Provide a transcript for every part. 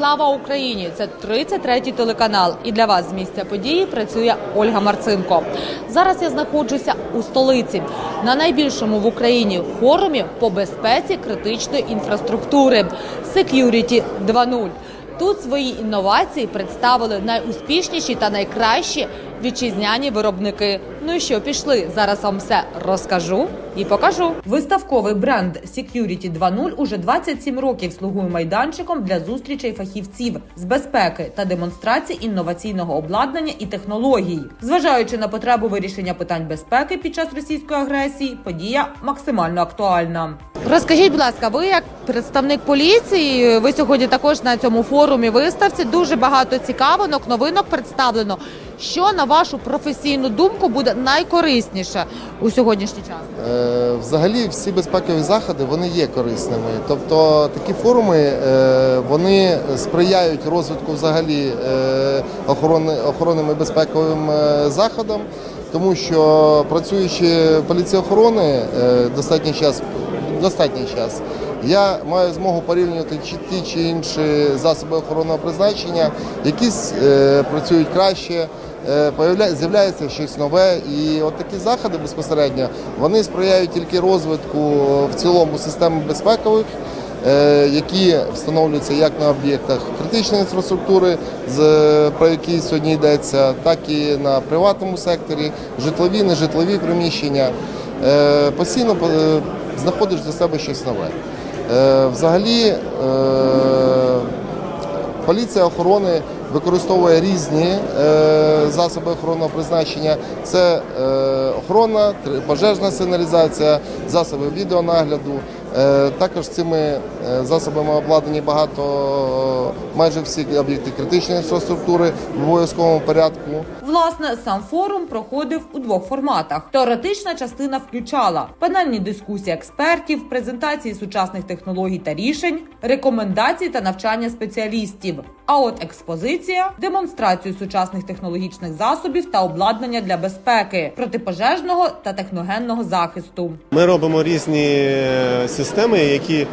Слава Україні! Це 33-й телеканал. І для вас з місця події працює Ольга Марцинко. Зараз я знаходжуся у столиці на найбільшому в Україні форумі по безпеці критичної інфраструктури Security 2.0. Тут свої інновації представили найуспішніші та найкращі вітчизняні виробники. Ну і що пішли? Зараз вам все розкажу і покажу. Виставковий бренд Security 2.0 уже 27 років слугує майданчиком для зустрічей фахівців з безпеки та демонстрації інноваційного обладнання і технологій. Зважаючи на потребу вирішення питань безпеки під час російської агресії, подія максимально актуальна. Розкажіть, будь ласка, ви як представник поліції, ви сьогодні також на цьому форумі виставці. Дуже багато цікавинок, новинок представлено. Що на вашу професійну думку буде найкорисніше у сьогоднішній час? Е, Взагалі всі безпекові заходи вони є корисними. Тобто такі форуми е, вони сприяють розвитку взагалі е, охорони, охоронним і безпековим заходам, тому що працюючи поліції охорони е, достатній час, достатній час. Я маю змогу порівнювати чи ті чи інші засоби охоронного призначення, якісь е, працюють краще, з'являється щось нове. І от такі заходи безпосередньо вони сприяють тільки розвитку в цілому системи безпекових, е, які встановлюються як на об'єктах критичної інфраструктури, про які сьогодні йдеться, так і на приватному секторі, житлові, нежитлові приміщення. Е, Постійно е, знаходиш для себе щось нове. Е, Взагалі, е, поліція охорони використовує різні е, засоби охоронного призначення. Це е, охорона, пожежна сигналізація, засоби відеонагляду. Е, Також цими е, засобами обладнані багато, майже всі об'єкти критичної інфраструктури в обов'язковому порядку. Власне, сам форум проходив у двох форматах. Теоретична частина включала панельні дискусії експертів, презентації сучасних технологій та рішень, рекомендації та навчання спеціалістів. А от експозиція демонстрацію сучасних технологічних засобів та обладнання для безпеки, протипожежного та техногенного захисту. Ми робимо різні е, системи, які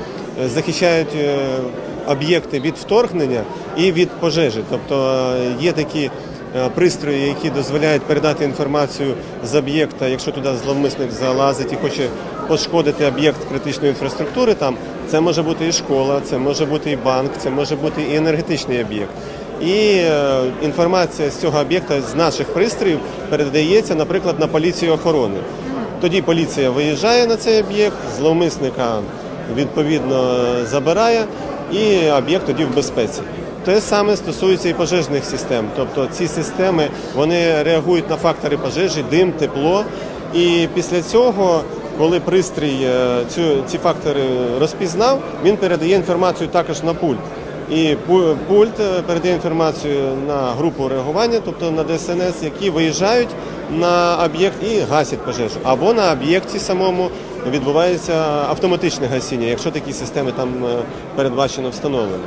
е, захищають е, об'єкти від вторгнення і від пожежі. Тобто є такі пристрої, які дозволяють передати інформацію з об'єкта, якщо туди зловмисник залазить і хоче пошкодити об'єкт критичної інфраструктури. Там це може бути і школа, це може бути і банк, це може бути і енергетичний об'єкт. І е, інформація з цього об'єкта з наших пристроїв передається, наприклад, на поліцію охорони. Тоді поліція виїжджає на цей об'єкт, зловмисника відповідно забирає, і об'єкт тоді в безпеці. Те саме стосується і пожежних систем. Тобто ці системи вони реагують на фактори пожежі, дим, тепло. І після цього, коли пристрій е, цю, ці фактори розпізнав, він передає інформацію також на пульт. І пульт е, передає інформацію на групу реагування, тобто на ДСНС, які виїжджають на об'єкт і гасять пожежу. Або на об'єкті самому відбувається автоматичне гасіння, якщо такі системи там е, передбачено встановлені.